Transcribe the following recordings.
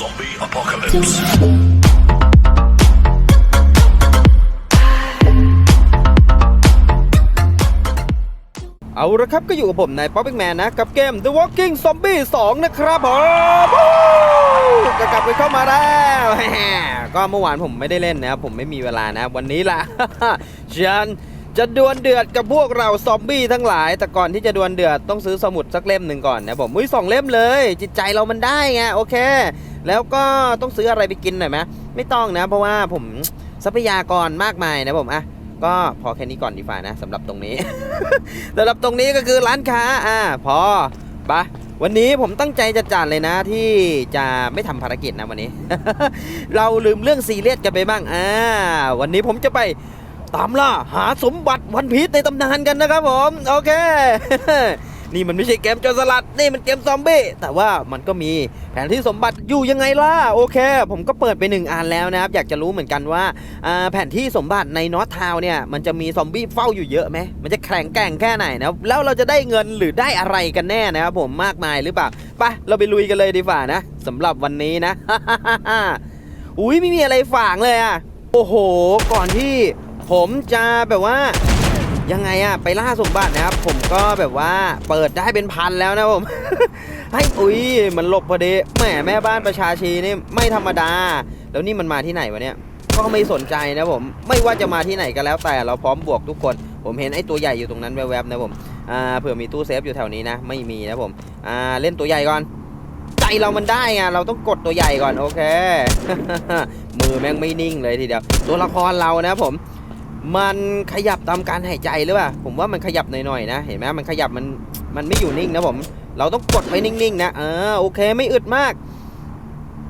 Zombie apocalypse. เอาละครับก็อยู่กับผมนายป๊อปปี้แมนนะ กับเกม The Walking Zombie 2 นะครับผมวู้ก็กลับไปเข้ามาแล้วก็เมื่อวานผมไม่ได้เล่นนะครับผมไม่มีเวลานะวันนี้ล่ะฉันจะดวลเดือดกับพวกเราซอมบี้ทั้งหลาย แต่ก่อนที่จะดวลเดือดต้องซื้อสมุดสักเล่มหนึ่งก่อนนะผมอุ้ยสองเล่มเลย จิตใจเรามันได้ไงโอเค แล้วก็ต้องซื้ออะไรไปกินหน่อยไหมไม่ต้องนะ เพราะว่าผมทรัพยากรมากมายนะผมอะก็พอแค่นี้ก่อนดีฝ่านะสำหรับตรงนี้สำหรับตรงนี้ก็คือร้านค้าอ่าพอปะวันนี้ผมตั้งใจจะจัดเลยนะที่จะไม่ทำภารกิจนะวันนี้ เราลืมเรื่องซีเรียสกันไปบ้างอ่าวันนี้ผมจะไปตามล่าหาสมบัติวันพีชในตำนานกันนะครับผม โอเค นี่มันไม่ใช่เกมโจรสลัด นี่มันเกมซอมบี้แต่ว่ามันก็มีแผนที่สมบัติอยู่ยังไงล่ะโอเค ผมก็เปิดไปหนึ่งอันแล้วนะครับ อยากจะรู้เหมือนกันว่าอ่าแผนที่สมบัติในนอตทาวเนี่ยมันจะมีซอมบี้เฝ้าอยู่เยอะไหมมันจะแข็งแกร่งแค่ไหนนะครับแล้วเราจะได้เงินหรือได้อะไรกันแน่นะครับผมมากมายหรือเปล่าไปเราไปลุยกันเลยดีกว่านะสำหรับวันนี้นะอุ้ยไม่มีอะไรฝางเลยอะโอ้โห ก่อนที่ผมจะแบบว่า ยังไงอะไปล่าสมบัตินะครับ ผมก็แบบว่าเปิดได้เป็นพันแล้วนะผมให้อุ้ยมันหลบพอดีแหมแม่บ้านประชาชีนี่ไม่ธรรมดา แล้วนี่มันมาที่ไหนวะเนี่ยก็ไม่สนใจนะผม ไม่ว่าจะมาที่ไหนก็แล้วแต่เราพร้อมบวกทุกคน ผมเห็นไอ้ตัวใหญ่อยู่ตรงนั้นแวบๆนะผมอ่าเผื่อมีตู้เซฟอยู่แถวนี้นะ ไม่มีนะผมอ่าเล่นตัวใหญ่ก่อนใจเรามันได้ไงเราต้องกดตัวใหญ่ก่อนโอเค มือแม่งไม่นิ่งเลยทีเดียวตัวละครเรานะผม มันขยับตามการหายใจหรือเปล่า ผมว่ามันขยับหน่อยๆนะ เห็นไหมมันขยับมันมันไม่อยู่นิ่งนะผม เราต้องกดไว้นิ่งๆนะเออโอเคไม่อึดมาก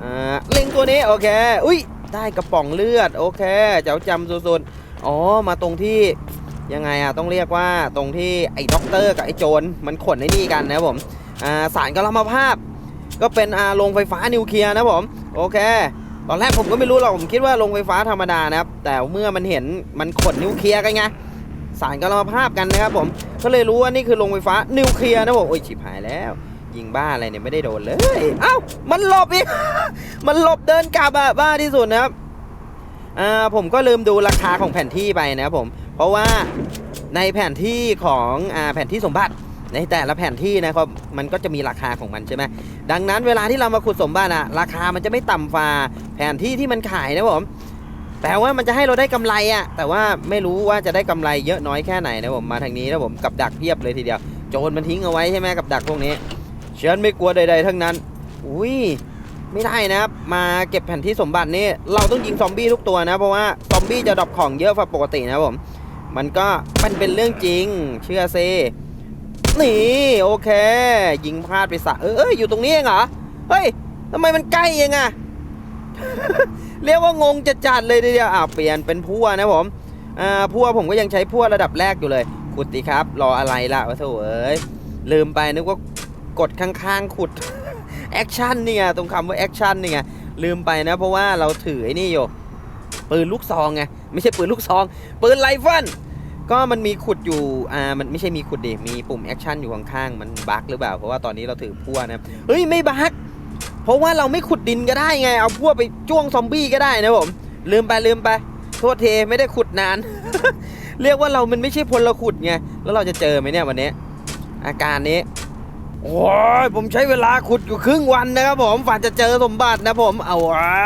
อ่าเล็งตัวนี้โอเค อุ้ยได้กระป๋องเลือดโอเคเจ้าจำสุดๆอ๋อมาตรงที่ยังไงอะต้องเรียกว่าตรงที่ไอ้ด็อกเตอร์กับไอ้โจรมันขนไอ้นี่กันนะผมอ่าสารกัลมภาพ ก็เป็นอาโรงไฟฟ้านิวเคลียร์นะผมโอเค ตอนแรกผมก็ไม่รู้หรอกผมคิดว่าโรงไฟฟ้าธรรมดานะครับ แต่เมื่อมันเห็นมันขนนิวเคลียร์กันไงสารกัลมภาพกันนะครับผมก็เลยรู้ว่านี่คือโรงไฟฟ้านิวเคลียร์นะผมโอ้ยฉิบหายแล้ว ยิงบ้าอะไรเนี่ยไม่ได้โดนเลย เอ้ามันหลบอีก มันหลบเดินกลับอะบ้าที่สุดนะครับอ่าผมก็ลืมดูราคาของแผนที่ไปนะครับผม เพราะว่าในแผนที่ของอ่าแผนที่สมบัติ ในแต่ละแผ่นที่นะครับมันก็จะมีราคาของมันใช่ไหมดังนั้นเวลาที่เรามาขุดสมบัติอะราคามันจะไม่ต่ำฟ้าแผนที่ที่มันขายนะผมแต่ว่ามันจะให้เราได้กำไรอะแต่ว่าไม่รู้ว่าจะได้กำไรเยอะน้อยแค่ไหนนะผมมาทางนี้นะผมกับดักเพียบเลยทีเดียว โจรมันทิ้งเอาไว้ใช่ไหมกับดักพวกนี้ฉันไม่กลัวใด ๆ ทั้งนั้น อุ้ยไม่ได้นะครับ มาเก็บแผ่นที่สมบัตินี่เราต้องยิงซอมบี้ทุกตัวนะ เพราะว่าซอมบี้จะดรอปของเยอะกว่าปกตินะผม มันก็มันเป็นเรื่องจริง เชื่อซิ นี่โอเค ยิงพลาดไปสะเอออยอยู่ตรงนี้เองเหรอ เฮ้ยทำไมมันใกล้เองอะเรียกว่างงจะจัดเลยทีเดียวอ่าเปลี่ยนเป็นพั่วนะผมอ่าพั่วผมก็ยังใช้พั่วระดับแรกอยู่เลย ขุดดีครับ รออะไรล่ะวะโถเอ้ยลืมไปนึกว่ากดข้างๆขุดแอคชั่นเนี่ยตรงคำว่าแอคชั่นเนี่ยลืมไปนะเพราะว่าเราถือไอ้นี่อยู่ปืนลูกซองไงไม่ใช่ปืนลูกซอง ปืนไรเฟิล ก็มันมีขุดอยู่ อ่า มันไม่ใช่มีขุดเดมีปุ่มแอคชั่นอยู่ข้างๆ มันบั๊กหรือเปล่า เพราะว่าตอนนี้เราถือพั่วนะ เฮ้ย ไม่บั๊กเพราะว่าเราไม่ขุดดินก็ได้ไง เอาพั่วไปจ้วงซอมบี้ก็ได้นะผม ลืมไปลืมไป โทษเทไม่ได้ขุดนาน เรียกว่าเรามันไม่ใช่พลขุดไง แล้วเราจะเจอไหมเนี่ยวันนี้ อาการนี้ โอ้ย ผมใช้เวลาขุดอยู่ครึ่งวันนะครับผมฝันจะเจอสมบัตินะผม เอาไว้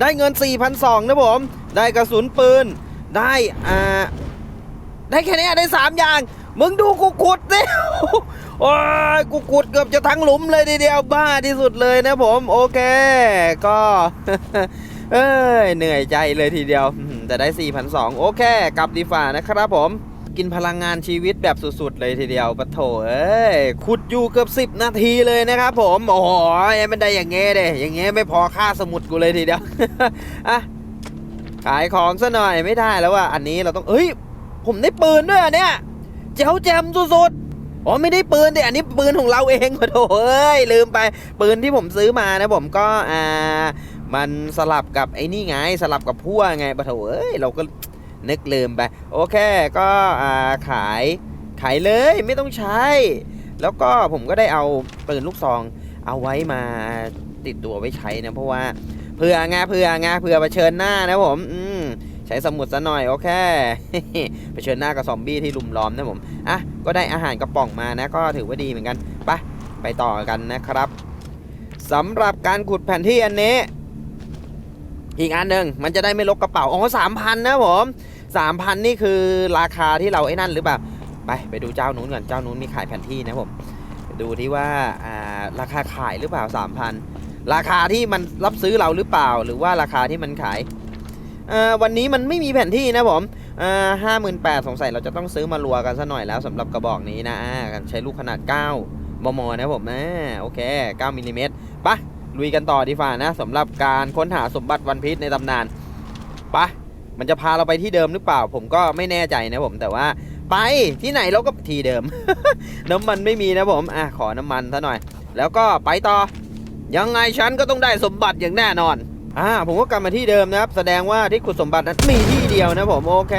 ได้เงิน4,200นะผม ได้กระสุนปืน ได้ อ่า ได้แค่นี้ได้สามอย่าง มึงดูกูขุดสิโอ้ยกูขุดเกือบจะทั้งหลุมเลยทีเดียวบ้าที่สุดเลยนะผมโอเค ก็ เอ้ยเหนื่อยใจเลยทีเดียว แต่ได้4,200โอเคกลับดีฝ่านะครับผมกินพลังงานชีวิตแบบสุดๆ เลยทีเดียวปะโถเอ้ยขุดอยู่เกือบ 10 นาทีเลยนะครับผมโอ้โหมันได้อย่างเงี้ยเด้อย่างเงี้ยไม่พอค่าสมุดกูเลยทีเดียวอะขายของซะหน่อยไม่ได้แล้วว่าอันนี้เราต้องเอ้ย ผมได้ปืนด้วยเนี่ยเจ้าแจมสุดๆอ๋อไม่ได้ปืนดิอันนี้ปืนของเราเองโถเอ้ยลืมไปปืนที่ผมซื้อมานะผมก็อ่ามันสลับกับไอ้นี่ไงสลับกับพั่วไงปะโถเอ้ยเราก็นึกลืมไป โอเคก็อ่าขายขายเลยไม่ต้องใช้ แล้วก็ผมก็ได้เอาปืนลูกซองเอาไว้มาติดตัวไว้ใช้นะเพราะว่าเผื่องาเผื่องาเผื่อเผชิญหน้านะผม อืมใช้สมุดซะหน่อย โอเค เผชิญหน้ากับซอมบี้ที่ลุมล้อมนะผมอะก็ได้อาหารกระป๋องมานะก็ถือว่าดีเหมือนกันไปไปต่อกันนะครับสำหรับการขุดแผนที่อันนี้ อีกอันหนึ่งมันจะได้ไม่ลกกระเป๋าอ๋อสามพันนะผมสามพันนี่คือราคาที่เราไอ้นั่นหรือเปล่าไปไปดูเจ้านู้นก่อนเจ้านู้นมีขายแผนที่นะผมดูที่ว่าอ่าราคาขายหรือเปล่าสามพันราคาที่มันรับซื้อเราหรือเปล่า หรือว่าราคาที่มันขายเอ่อวันนี้มันไม่มีแผนที่นะผม ห้าหมื่นแปดสงสัยเราจะต้องซื้อมารัวกันซะหน่อยแล้วสำหรับกระบอกนี้นะใช้ลูกขนาด 9 มมนะผมอ่าโอเค 9มิลลิเมตรปะลุยกันต่อดีฝ่านะสำหรับการค้นหาสมบัติวันพีชในตำนานปะมันจะพาเราไปที่เดิมหรือเปล่า ผมก็ไม่แน่ใจนะผมแต่ว่าไปที่ไหนเราก็ที่เดิม น้ำมันไม่มีนะผมอะขอน้ำมันซะหน่อย แล้วก็ไปต่อยังไงฉันก็ต้องได้สมบัติอย่างแน่นอน อ่าผมก็กลับมาที่เดิมนะครับ แสดงว่าที่ขุดสมบัตินั้นมีที่เดียวนะผมโอเค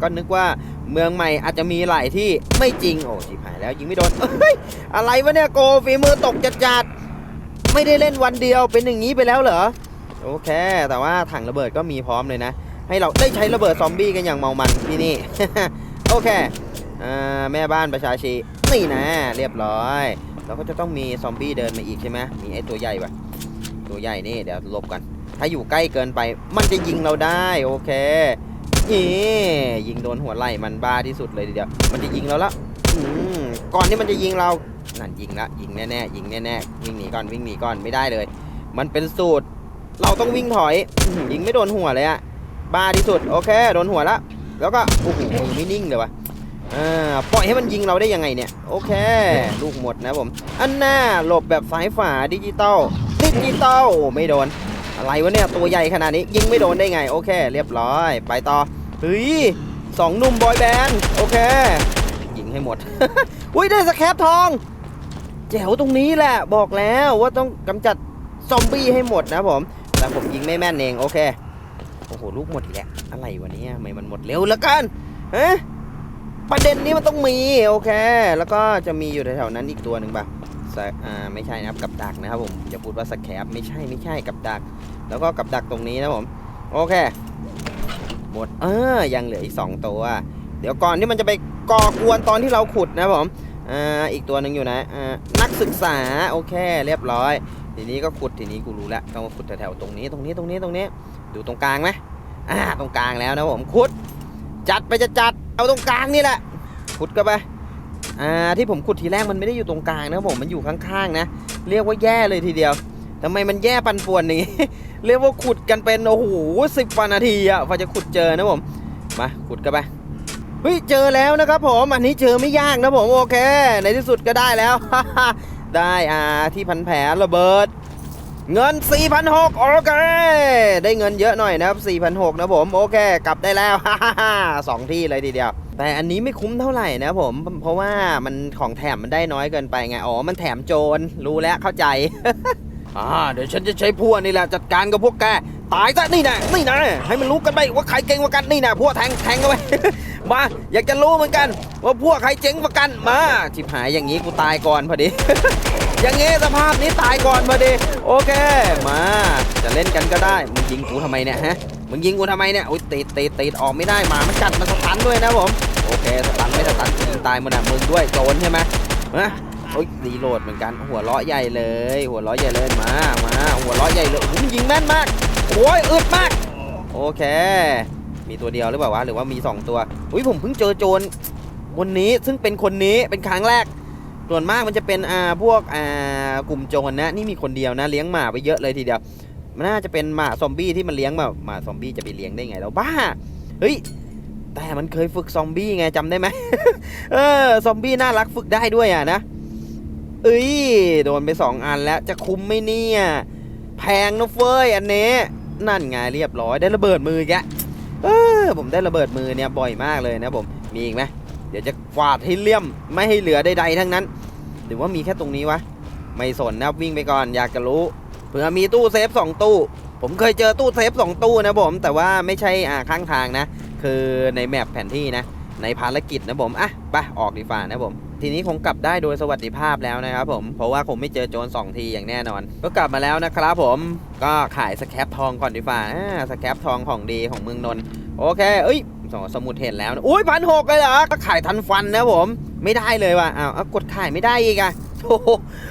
ก็นึกว่าเมืองใหม่อาจจะมีหลายที่ไม่จริงโอ้ชิบหายแล้วยิงไม่โดนเฮ้ยอะไรวะเนี่ยโกฝีมือตกจัดจัดๆไม่ได้เล่นวันเดียวเป็นอย่างนี้ไปแล้วเหรอโอเค แต่ว่าถังระเบิดก็มีพร้อมเลยนะ ให้เราได้ใช้ระเบิดซอมบี้กันอย่างเมามันที่นี่โอเคอ่าแม่บ้านประชาชีนี่นะ เรียบร้อยเราก็จะต้องมีซอมบี้เดินมาอีกใช่ไหมมีไอ้ตัวใหญ่ปะตัวใหญ่นี่เดี๋ยวลบกัน ถ้าอยู่ใกล้เกินไป มันจะยิงเราได้โอเคนี่ยิงโดนหัวไหล่มันบ้าที่สุดเลยทีเดียว มันจะยิงเราละก่อนที่มันจะยิงเรา นั่นยิงละยิงแน่ๆยิงแน่ๆวิ่งหนีก่อนวิ่งหนีก่อนไม่ได้เลย มันเป็นสูตร เราต้องวิ่งถอยยิงไม่โดนหัวเลยอะบ้าที่สุดโอเคโดนหัวละ แล้วก็โอ้โหมือไม่นิ่งเลยวะอ่าปล่อยให้มันยิงเราได้ยังไงเนี่ย โอเค ลูกหมดนะผม อันหน่าหลบแบบสายฝาดิจิตอลดิจิตอลไม่โดน อะไรวะเนี่ย ตัวใหญ่ขนาดนี้ยิงไม่โดนได้ไง โอเค เรียบร้อย ไปต่อเฮ้ยสองนุ่มบอยแบนด์โอเค ยิงให้หมด อุ้ยได้สแครปทอง แจ๋วตรงนี้แหละ บอกแล้วว่าต้องกำจัดซอมบี้ให้หมดนะผม แต่ผมยิงไม่แม่นเอง โอเค โอ้โห ลูกหมดอีกแล้ว อะไรวะเนี่ยทำไมมันหมดเร็วเหลือเกินฮะประเด็นนี้มันต้องมี โอเค แล้วก็จะมีอยู่แถวๆนั้นอีกตัวหนึ่งป่ะ อ่าไม่ใช่นะครับกับดักนะครับผมอย่าพูดว่าสแคปไม่ใช่ไม่ใช่กับดัก แล้วก็กับดักตรงนี้นะผมโอเคหมดเออยังเหลืออีก 2 ตัว เดี๋ยวก่อนที่มันจะไปก่อกวนตอนที่เราขุดนะผมอ่าอีกตัวหนึ่งอยู่นะอ่านักศึกษาโอเค เรียบร้อย ทีนี้ก็ขุดทีนี้กูรู้แล้วต้องมาขุดแถวๆตรงนี้ตรงนี้ตรงนี้ตรงนี้ ดูตรงกลางไหมอ่าตรงกลางแล้วนะผมขุด จัดไปจะจัดเอาตรงกลางนี่แหละขุดกันไป อ่าที่ผมขุดทีแรกมันไม่ได้อยู่ตรงกลางนะผมมันอยู่ข้างๆนะ เรียกว่าแย่เลยทีเดียวทำไมมันแย่ปันป่วนนี้ เรียกว่าขุดกันเป็นโอ้โหสิบว่านาทีอะพอจะขุดเจอนะผมมาขุดกันไปเฮ้ยเจอแล้วนะครับผมอันนี้เจอไม่ยากนะผมโอเค ในที่สุดก็ได้แล้ว ได้อ่าที่พันแผลระเบิด เงิน 4,600โอเค ได้เงินเยอะหน่อยนะครับ4,600นะผมโอเค กลับได้แล้ว สองที่เลยทีเดียว แต่อันนี้ไม่คุ้มเท่าไหร่นะผม เพราะว่ามันของแถมมันได้น้อยเกินไปไง อ๋อ มันแถมโจร รู้แล้วเข้าใจ อ่า เดี๋ยวฉันจะใช้พวกนี่แหละจัดการกับพวกแก ตายซะนี่นะนี่นะให้มันรู้กันไปว่าใครเก่งกว่ากันนี่นะพวกแทงแทงกันไป มา อยากจะรู้เหมือนกัน ว่าพวกใครเจ๋งกว่ากัน มาชิบหายอย่างนี้กูตายก่อนพอดี อย่างงี้สภาพนี้ตายก่อนพอดี โอเค มา จะเล่นกันก็ได้ มึงยิงกูทำไมเนี่ยฮะ มึงยิงกูทำไมเนี่ยอุ้ยตีดตีดตีดออกไม่ได้หมามันกัดมันสตันด้วยนะผมโอเคสตันไม่สตันยิงตายมันอะมึงด้วยโจรใช่ไหมฮะโอ้ยรีโหลดเหมือนกันหัวเราะใหญ่เลย หัวเราะใหญ่เลยมามาหัวเราะใหญ่เลยมันยิงแม่นมากโอ้ยอึดมาก โอเค มีตัวเดียวหรือเปล่าวะหรือว่ามีสองตัวอุ้ยผมเพิ่งเจอโจรวันนี้ซึ่งเป็นคนนี้เป็นครั้งแรกส่วนมากมันจะเป็นอ่าพวกอ่ากลุ่มโจรนะนี่มีคนเดียวนะเลี้ยงหมาไปเยอะเลยทีเดียว มันน่าจะเป็นหมาซอมบี้ที่มันเลี้ยงมาหมาซอมบี้จะไปเลี้ยงได้ไงแล้วบ้า เฮ้ย แต่มันเคยฝึกซอมบี้ไงจำได้ไหมเออ ซอมบี้น่ารักฝึกได้ด้วยอะนะ เอ้ย โดนไปสองอันแล้วจะคุ้มไหมเนี่ย แพงนะเฟ้ยอันนี้ นั่นไงเรียบร้อยได้ระเบิดมือแกเออผมได้ระเบิดมือเนี่ยบ่อยมากเลยนะผม มีอีกไหมเดี๋ยวจะกวาดให้เลี่ยมไม่ให้เหลือใดๆทั้งนั้น หรือว่ามีแค่ตรงนี้วะ ไม่สนนะวิ่งไปก่อนอยากจะรู้ เผื่อมีตู้เซฟสองตู้ ผมเคยเจอตู้เซฟสองตู้นะผมแต่ว่าไม่ใช่อ่าข้างทางนะ คือในแมปแผนที่นะในภารกิจนะผมอะไปออกดีฝ่านะผม ทีนี้คงกลับได้โดยสวัสดิภาพแล้วนะครับผม เพราะว่าคงไม่เจอโจรสองทีอย่างแน่นอน ก็กลับมาแล้วนะครับผม ก็ขายสแคปทองก่อนดีกว่าอ่าสแคปทองของดีของเมืองนนท์โอเค เอ้ยสสมุดเห็นแล้วนะอุ้ยพันหกเลยเหรอก็ขายทันฟันนะผม ไม่ได้เลยว่ะอ้าวเอากดขายไม่ได้อีกอะ โอ้โห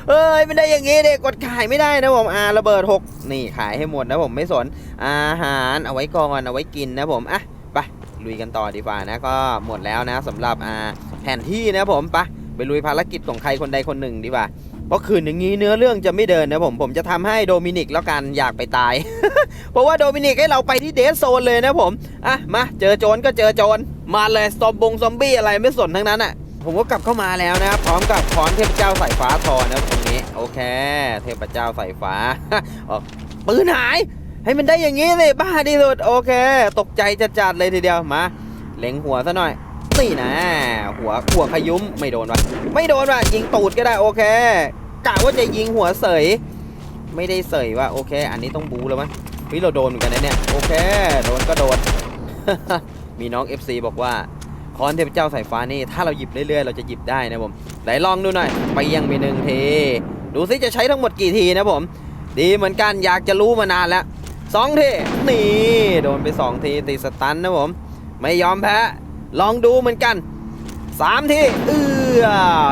เอ้ยไม่ได้อย่างงี้เด็กกดขายไม่ได้นะผมอ่าระเบิดหกนี่ขายให้หมดนะผมไม่สนอาหารเอาไว้ก่อนเอาไว้กินนะผมอะไปลุยกันต่อดีกว่านะก็หมดแล้วนะสำหรับอ่าแผนที่นะผมไปไปลุยภารกิจของใครคนใดคนหนึ่งดีกว่าเพราะคืนอย่างนี้เนื้อเรื่องจะไม่เดินนะผมผมจะทำให้โดมินิกแล้วกันอยากไปตาย เพราะว่าโดมินิกให้เราไปที่เดสโซนเลยนะผมอะมาเจอโจรก็เจอโจรมาเลยซอมบงซอมบี้อะไรไม่สนทั้งนั้นอะ ผมก็กลับเข้ามาแล้วนะครับพร้อมกับค้อนเทพเจ้าสายฟ้าทอนะครับตรงนี้โอเค เทพเจ้าสายฟ้าออกปืนหาย ให้มันได้อย่างนี้เลยบ้าที่สุดโอเค ตกใจจัดๆเลยทีเดียวมาเล็งหัวซะหน่อยนี่นะหัวหัวขยุ้มไม่โดนวะไม่โดนวะยิงตูดก็ได้โอเคกะว่าจะยิงหัวเสย ไม่ได้เสยว่ะโอเค อันนี้ต้องบูแล้วมั้ยเฮ้ยเราโดนเหมือนกันนะเนี่ยโอเค โดนก็โดนมีน้อง FC บอกว่า คอนเทพเจ้าสายฟ้านี่ถ้าเราหยิบเรื่อยๆ เราจะหยิบได้นะผมไหนลองดูหน่อยไปยังไปหนึ่งทีดูซิจะใช้ทั้งหมดกี่ทีนะผม ดีเหมือนกันอยากจะรู้มานานแล้วสองทีนี่โดนไปสองทีติดสตันนะผมไม่ยอมแพ้ลองดูเหมือนกันสามทีเอือ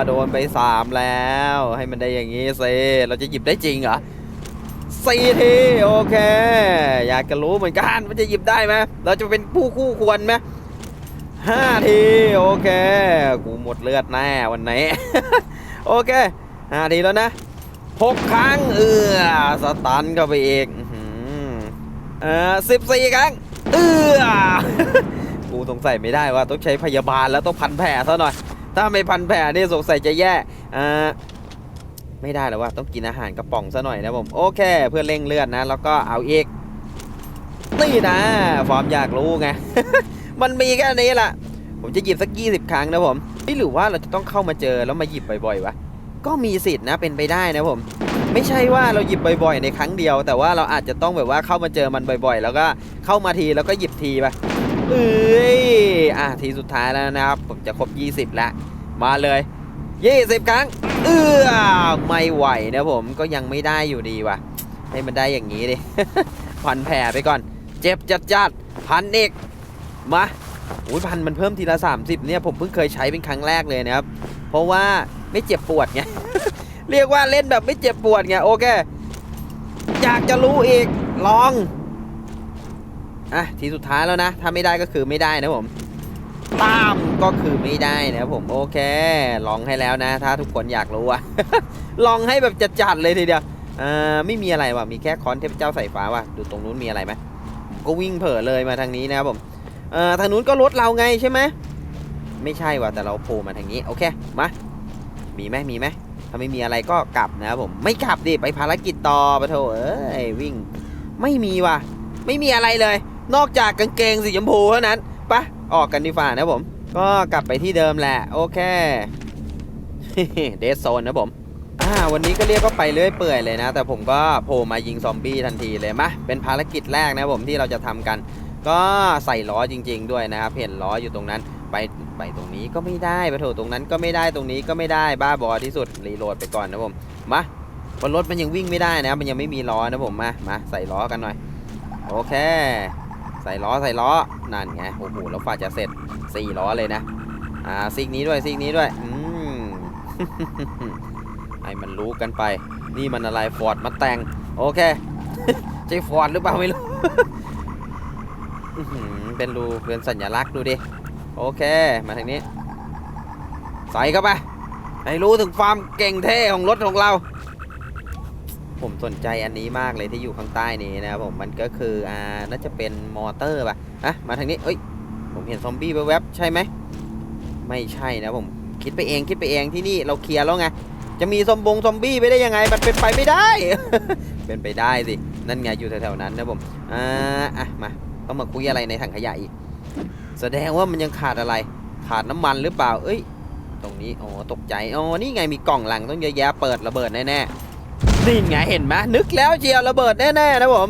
โดนไปสามแล้ว ให้มันได้อย่างนี้สิเราจะหยิบได้จริงเหรอสี่ทีโอเค อยากจะรู้เหมือนกันว่าจะหยิบได้ไหมเราจะเป็นผู้คู่ควรไหม ห้าที โอเค กูหมดเลือดแน่วันไหน โอเคห้าทีแล้วนะหกครั้ง เอือสตันเข้าไปอีกอืออเออสิบสี่ครั้ง เอือกูสงสัยไม่ได้ว่าต้องใช้พยาบาลแล้วต้องพันแผลซะหน่อย ถ้าไม่พันแผลนี่สงสัยจะแย่อ่าไม่ได้แล้วว่าต้องกินอาหารกระป๋องซะหน่อยนะผม โอเค เพื่อเร่งเลือดนะ แล้วก็เอาอีกนี่นะฟอร์มอยากรู้ไง มันมีแค่นี้แหละผมจะหยิบสัก20ครั้งนะผมนี่หรือว่าเราจะต้องเข้ามาเจอแล้วมาหยิบบ่อยๆวะก็มีสิทธิ์นะเป็นไปได้นะผม ไม่ใช่ว่าเราหยิบบ่อยๆ ในครั้งเดียว แต่ว่าเราอาจจะต้องแบบว่าเข้ามาเจอมันบ่อยๆ แล้วก็เข้ามาทีแล้วก็หยิบทีไปเอ้ยอะทีสุดท้ายแล้วนะครับ ผมจะครบ 20 แล้วมาเลย20ครั้ง เอื้อไม่ไหวนะผมก็ยังไม่ได้อยู่ดีว่ะให้มันได้อย่างนี้ดิพันแผลไปก่อน เจ็บจัดจัดๆพันอีก มาอุ้ยพันมันเพิ่มทีละ 30 เนี่ยผมเพิ่งเคยใช้เป็นครั้งแรกเลยนะครับ เพราะว่าไม่เจ็บปวดไง เรียกว่าเล่นแบบไม่เจ็บปวดไงโอเค อยากจะรู้อีกลอง อะทีสุดท้ายแล้วนะ ถ้าไม่ได้ก็คือไม่ได้นะผมตามก็คือไม่ได้นะผมโอเค ลองให้แล้วนะ ถ้าทุกคนอยากรู้อะลองให้แบบจัดๆเลยทีเดียวอ่าไม่มีอะไรว่ะมีแค่คอนเทพเจ้าสายฟ้าว่ะดูตรงนู้นมีอะไรไหมผมก็วิ่งเผลอเลยมาทางนี้นะครับผม เอ่อทางนู้นก็รถเราไงใช่ไหมไม่ใช่ว่ะแต่เราโผล่มาทางนี้โอเคมามีไหมมีไหมถ้าไม่มีอะไรก็กลับนะครับผมไม่กลับดิไปภารกิจต่อปะโถเอ้ยวิ่ง ไม่มีว่ะไม่มีอะไรเลย นอกจากกางเกงสีชมพูเท่านั้นปะออกกันดีฝ่านะผม ก็กลับไปที่เดิมแหละ โอเคเดสโซนนะผมอ่าวันนี้ก็เรียกว่าไปเรื่อยเปื่อยเลยนะ แต่ผมก็โผล่มายิงซอมบี้ทันทีเลยมาเป็นภารกิจแรกนะผมที่เราจะทำกัน ก็ใส่ล้อจริง ๆ ด้วยนะครับเห็นล้ออยู่ตรงนั้นไปไปตรงนี้ก็ไม่ได้ไปโถตรงนั้นก็ไม่ได้ตรงนี้ก็ไม่ได้บ้าบอที่สุดรีโหลดไปก่อนนะผมมาบนรถมันยังวิ่งไม่ได้นะมันยังไม่มีล้อนะผมมามาใส่ล้อกันหน่อย โอเค ใส่ล้อใส่ล้อนั่นไงโอ้โหแล้วฝ่าจะเสร็จสี่ล้อเลยนะอ่าซิกนี้ด้วยซิกนี้ด้วยอืมให้มันรู้กันไป นี่มันอะไรฟอร์ดมาแต่งโอเคใช่ฟอร์ดหรือเปล่าไม่รู้ อื้อหือเป็นรูเป็นสัญลักษณ์ดูดิ โอเค มาทางนี้ ใส่เข้าไป ให้รู้ถึงความเก่งเท่ของรถของเรา ผมสนใจอันนี้มากเลยที่อยู่ข้างใต้นี้นะครับผมมันก็คืออ่าน่าจะเป็นมอเตอร์ป่ะอะมาทางนี้เอ้ยผมเห็นซอมบี้แวบๆใช่ไหมไม่ใช่นะผมคิดไปเองคิดไปเองที่นี่เราเคลียร์แล้วไงจะมีซอมบงซอมบี้ไปได้ยังไง มันเป็นไปไม่ได้ เป็นไปได้สิ นั่นไงอยู่แถวๆนั้นนะผม อ่า อะ มา ต้องมาคุยอะไรในถังขยะอีก แสดงว่ามันยังขาดอะไร ขาดน้ำมันหรือเปล่า เอ้ย ตรงนี้ อ๋อ ตกใจ อ๋อ นี่ไงมีกล่องหลังต้องเยอะแยะเปิดระเบิดแน่ๆ นี่ไงเห็นไหมนึกแล้วเชียวระเบิดแน่ๆนะผม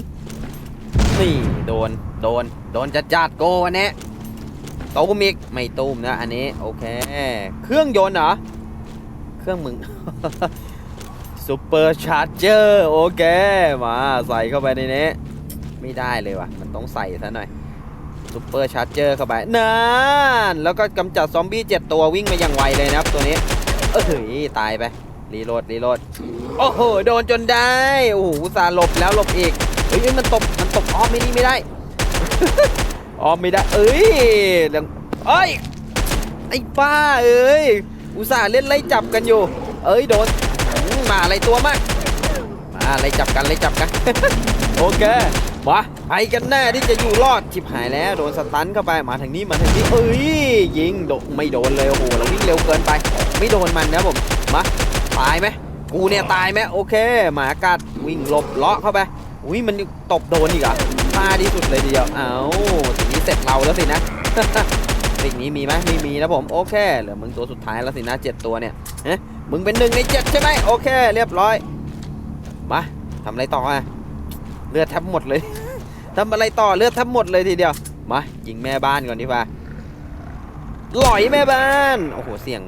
นี่โดน โดน โดนจัดจัดๆโกวันนี้ตูมอีกไม่ตูมนะอันนี้โอเค เครื่องยนต์เหรอ เครื่องมึงซูเปอร์ชาร์เจอร์โอเค มาใส่เข้าไปในนี้ ไม่ได้เลยว่ะ มันต้องใส่ซะหน่อยซูเปอร์ชาร์เจอร์เข้าไปนั่นแล้วก็กำจัดซอมบี้เจ็ดตัววิ่งมาอย่างไวเลยนะครับตัวนี้ เอ้ยตายไป รีโหลดรีโหลด โอ้โห โดนจนได้ โอ้โหอุซ่าหลบแล้วหลบอีกเฮ้ยเอ้ยมันตบ มันตบอ้อมไม่นี่ไม่ได้ อ้อมไม่ได้ เอ้ยดังเอ้ย ไอ้ป้าเอ้ย อุตส่าห์เล่นไล่จับกันอยู่ เอ้ยโดนมมาอะไรตัวมาก มาไล่จับกันไล่จับกัน โอเค มาไปกันแน่ที่จะอยู่รอดชิบหายแล้วโดนสตันเข้าไปมาทางนี้มาทางนี้เอ้ยยิงโดไม่โดนเลยโอ้โหเราวิ่งเร็วเกินไป ไม่โดนมันนะผมมาตายไหมกูเนี่ยตายไหมโอเคหมากัดวิ่งหลบเลาะเข้าไปอุ้ยมันตบโดนอีกอะมาดีสุดเลยเดียวเอ้าทีนี้เสร็จเราแล้วสินะสิ่งนี้มีไหมไม่มีนะผมโอเคเหลือมึงตัวสุดท้ายแล้วสินะเจ็ดตัวเนี่ยเอ๊ะมึงเป็นหนึ่งในเจ็ดใช่ไหมโอเค เรียบร้อยมาทำอะไรต่ออะ เลือดแทบหมดเลยทำอะไรต่อเลือดแทบหมดเลยทีเดียว มายิงแม่บ้านก่อนดีกว่าหลอยแม่บ้าน โอ้โห เสียง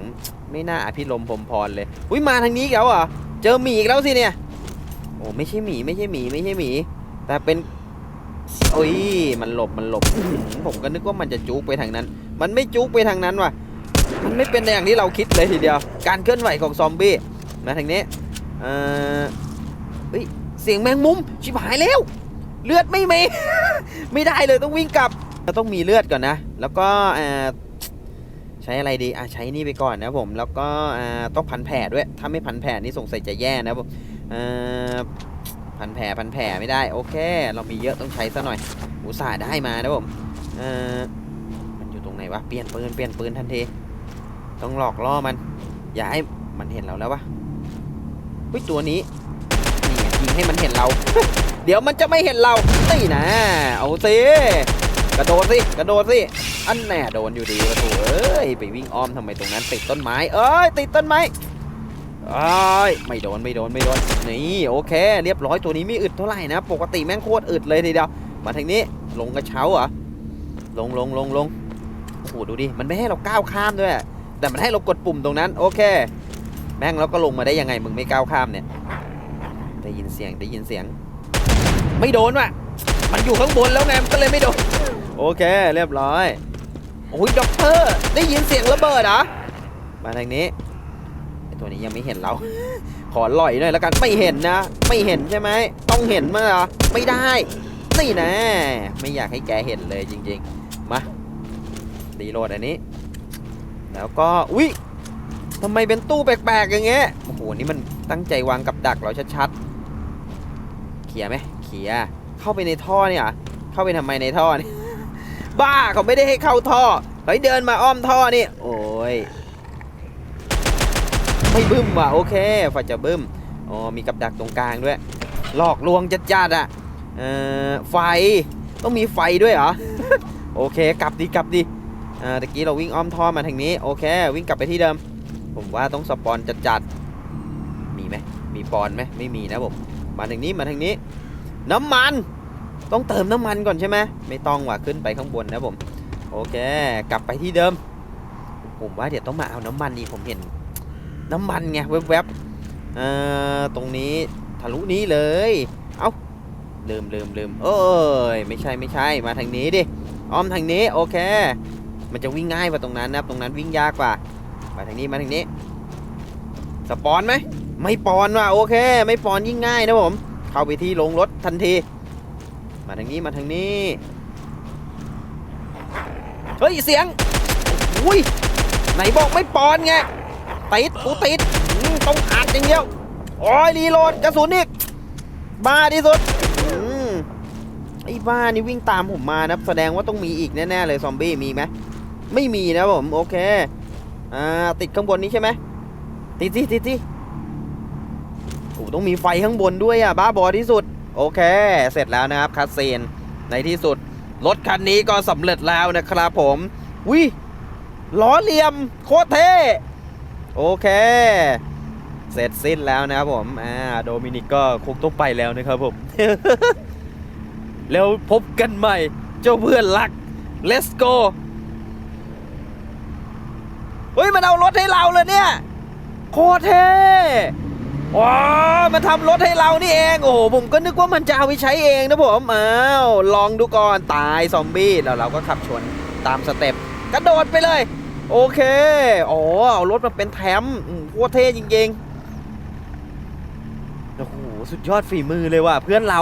ไม่น่าอภิรมพรมพรเลย อุ้ยมาทางนี้แล้วเหรอ เจอหมีอีกแล้วสิเนี่ย โอ้ไม่ใช่หมีไม่ใช่หมีไม่ใช่หมี แต่เป็นโอ้ยมันหลบมันหลบ ผมก็นึกว่ามันจะจุกไปทางนั้น มันไม่จุกไปทางนั้นว่ะ มันไม่เป็นอย่างที่เราคิดเลยทีเดียว การเคลื่อนไหวของซอมบี้มาทางนี้ เอ่อเฮ้ย เสียงแมงมุม ชิบหายแล้ว เลือดไม่มี ไม่ได้เลยต้องวิ่งกลับเราต้องมีเลือดก่อนนะ แล้วก็ใช้อะไรดีอะใช้นี่ไปก่อนนะผม แล้วก็ต้องพันแผลด้วย ถ้าไม่พันแผลนี่สงสัยจะแย่นะผมพันแผลพันแผลไม่ได้ โอเค เรามีเยอะต้องใช้ซะหน่อย อุตส่าห์ได้มานะผมมันอยู่ตรงไหนวะ เปลี่ยนปืน เปลี่ยนปืนทันที ต้องหลอกล่อมัน อย่าให้มันเห็นเราแล้ววะเฮ้ยตัวนี้ ยิงให้มันเห็นเรา เดี๋ยวมันจะไม่เห็นเรานี่นะเอาสิกระโดดสิกระโดดสิอันแน่โดนอยู่ดีวะโถเอ้ยไปวิ่งอ้อมทำไมตรงนั้นติดต้นไม้ เอ้ยติดต้นไม้เอ้ยไม่โดนไม่โดนไม่โดนนี่โอเค เรียบร้อยตัวนี้ไม่อึดเท่าไหร่นะ ปกติแม่งโคตรอึดเลยทีเดียวมาทางนี้ลงกระเช้าเหรอลงลงลงลงโอ้โหดูดิมันไม่ให้เราก้าวข้ามด้วย แต่มันให้เรากดปุ่มตรงนั้น โอเค แม่งแล้วก็ลงมาได้ยังไงมึงไม่ก้าวข้ามเนี่ย ได้ยินเสียงได้ยินเสียง ไม่โดนว่ะ มันอยู่ข้างบนแล้วไงมันก็เลยไม่โดน โอเค เรียบร้อยโอ้ยด็อกเตอร์ได้ยินเสียงระเบิดเหรอมาทางนี้ไอตัวนี้ยังไม่เห็นเรา ขอลอยหน่อยแล้วกันไม่เห็นนะ ไม่เห็นใช่ไหมต้องเห็นมั้งเหรอไม่ได้นี่นะ ไม่อยากให้แกเห็นเลยจริง ๆ มาดีโหลดอันนี้ แล้วก็อุ้ยทำไมเป็นตู้แปลกๆอย่างเงี้ยโอ้โหนี่มันตั้งใจวางกับดักเราชัดๆ เคลียไหมเคลียเข้าไปในท่อเนี่ยเข้าไปทำไมในท่อนี่บ้าเขาไม่ได้ให้เข้าท่อเฮ้ยเดินมาอ้อมท่อนี่ โอ้ยไม่บึ้มว่ะโอเคฝ่าจะบึ้มอ๋อมีกับดักตรงกลางด้วย หลอกลวงจัดๆอะเอ่อไฟต้องมีไฟด้วยเหรอโอเคกลับดิกลับดิอ่าตะกี้เราวิ่งอ้อมท่อมาทางนี้โอเค วิ่งกลับไปที่เดิม ผมว่าต้องสปอนจัดๆมีไหมมีปอนไหมไม่มีนะผม มาทางนี้มาทางนี้ น้ำมัน ต้องเติมน้ำมันก่อนใช่ไหมไม่ต้องว่ะขึ้นไปข้างบนนะผม โอเค กลับไปที่เดิม ผมว่าเดี๋ยวต้องมาเอาน้ำมันนี่ผมเห็น น้ำมันไงแวบๆเอ่อตรงนี้ทะลุนี้เลย เอ้าลืมลืมลืมเอ้ยไม่ใช่ไม่ใช่มาทางนี้ดิอ้อมทางนี้โอเค มันจะวิ่งง่ายกว่าตรงนั้นนะครับตรงนั้นวิ่งยากกว่ามาทางนี้มาทางนี้สปอนไหม ไม่ปอนว่ะโอเค ไม่ปอนยิ่งง่ายนะผม เข้าไปที่ลงรถทันที มาทางนี้มาทางนี้ เฮ้ย เสียง อุ้ย ไหนบอกไม่ปอนไง ติดกูติดต้องอัดอย่างเดียวโอ้ยรีโหลดกระสุนอีก บ้าที่สุดอืมไอ้บ้านี่วิ่งตามผมมานะแสดงว่าต้องมีอีกแน่ๆเลยซอมบี้มีไหมไม่มีนะผม โอเค อ่า ติดข้างบนนี้ใช่ไหมติดสิติดสิ โอ้ต้องมีไฟข้างบนด้วยอะบ้าบอที่สุด โอเค เสร็จแล้วนะครับคัสเซนในที่สุด รถคันนี้ก็สำเร็จแล้วนะครับผมวิล้อเหลี่ยมโคตรเท่โอเค เสร็จสิ้นแล้วนะครับผมอ่าโดมินิกก็คงต้องไปแล้วนะครับผม แล้วพบกันใหม่ เจ้าเพื่อนรัก let's go เฮ้ย มันเอารถให้เราเลยเนี่ย โคตรเท่ ว้ามันทำรถให้เรานี่เอง โอ้โห ผมก็นึกว่ามันจะเอาไปใช้เองนะผมอ้าวลองดูก่อน ตายซอมบี้แล้วเราก็ขับชนตามสเต็ปกระโดดไปเลย โอเค อ๋อเอารถมาเป็นแถมอืมโคตรเท่จริงๆ โอ้โห สุดยอดฝีมือเลยว่ะเพื่อนเรา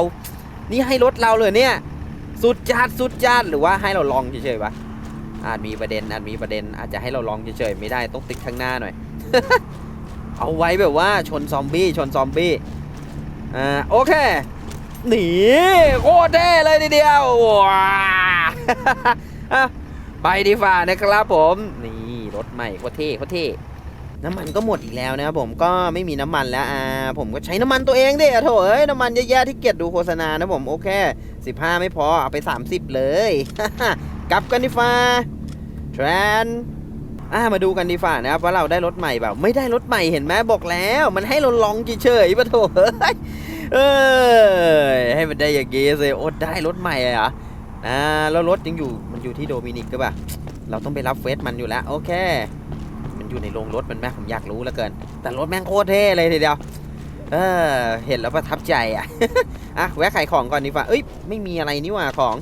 นี่ให้รถเราเลยเนี่ย สุดจัดสุดจัดหรือว่าให้เราลองเฉยๆวะอาจมีประเด็นอาจมีประเด็นอาจจะให้เราลองเฉยๆไม่ได้ต้องติดข้างหน้าหน่อย เอาไว้แบบว่าชนซอมบี้ชนซอมบี้อ่าโอเคหนีโคตรเท่เลยทีเดียวว้าอะไปดีฝ่านะครับผมนี่รถใหม่โคตรเท่โคตรเท่น้ำมันก็หมดอีกแล้วนะครับผมก็ไม่มีน้ำมันแล้วอ่าผมก็ใช้น้ำมันตัวเองดิอะโถเอ้ยน้ำมันเยอะแยะที่เกียจดูโฆษณานะผมโอเค 15 ไม่พอเอาไป 30 เลย กลับกันดีฝ่าแทรน อ่ามาดูกันดีฝ่านะครับว่าเราได้รถใหม่แบบไม่ได้รถใหม่เห็นไหมบอกแล้ว มันให้เราลองเฉยๆปะโถเอ้ยให้มันได้อย่างงี้สิโอดได้รถใหม่เลยเหรออ่าแล้วรถยังอยู่มันอยู่ที่โดมินิกก็ป่ะเราต้องไปรับเฟสมันอยู่แล้วโอเค มันอยู่ในโรงรถมันไหมผมอยากรู้เหลือเกิน แต่รถแม่งโคตรเท่เลยทีเดียวเออเห็นแล้วประทับใจอะอะแวะขายของก่อนดีกว่าเอ้ยไม่มีอะไรนี่ว่าของ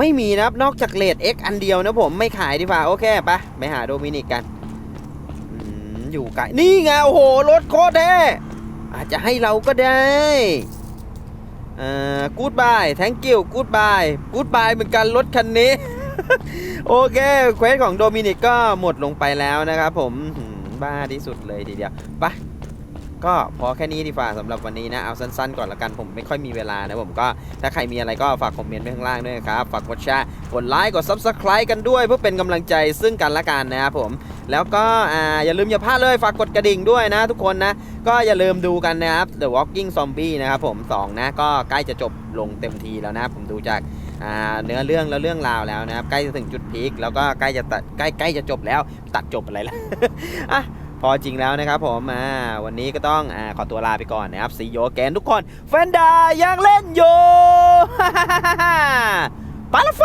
ไม่มีนะครับ นอกจากเลด X อันเดียวนะผมไม่ขายดีกว่า โอเคไปไปหาโดมินิกกันอยู่ไกลนี่ไง โอ้โห รถโคตรเท่อาจจะให้เราก็ได้อ่อกูดบาย thank you กูดบายกูดบายเหมือนกันรถคันนี้ โอเค เควสของโดมินิกก็หมดลงไปแล้วนะครับผมหืมบ้าที่สุดเลยทีเดียวไป ก็พอแค่นี้ดีกว่าสำหรับวันนี้นะ เอาสั้นๆ ก่อนละกันผมไม่ค่อยมีเวลานะผมก็ถ้าใครมีอะไรก็ฝากคอมเมนต์ไว้ข้างล่างด้วยครับ ฝากกดแชร์กดไลค์กด Subscribe กันด้วย เพื่อเป็นกำลังใจซึ่งกันและกันนะครับผม แล้วก็อ่าอย่าลืมอย่าพลาดเลยฝากกดกระดิ่งด้วยนะ ทุกคนนะ ก็อย่าลืมดูกันนะครับ The Walking Zombie นะครับผม2นะก็ใกล้จะจบลงเต็มทีแล้วนะผมดูจากเนื้อเรื่องแล้วเรื่องราวแล้วนะครับ ใกล้จะถึงจุดพีคแล้วก็ใกล้จะตัดใกล้ใกล้จะจบแล้ว ตัดจบอะไรล่ะอะ พอจริงแล้วนะครับผมอ่าวันนี้ก็ต้องอขอตัวลาไปก่อนนะครับซีโยแกนทุกคนแฟนดายังเล่นโยปาลไฟ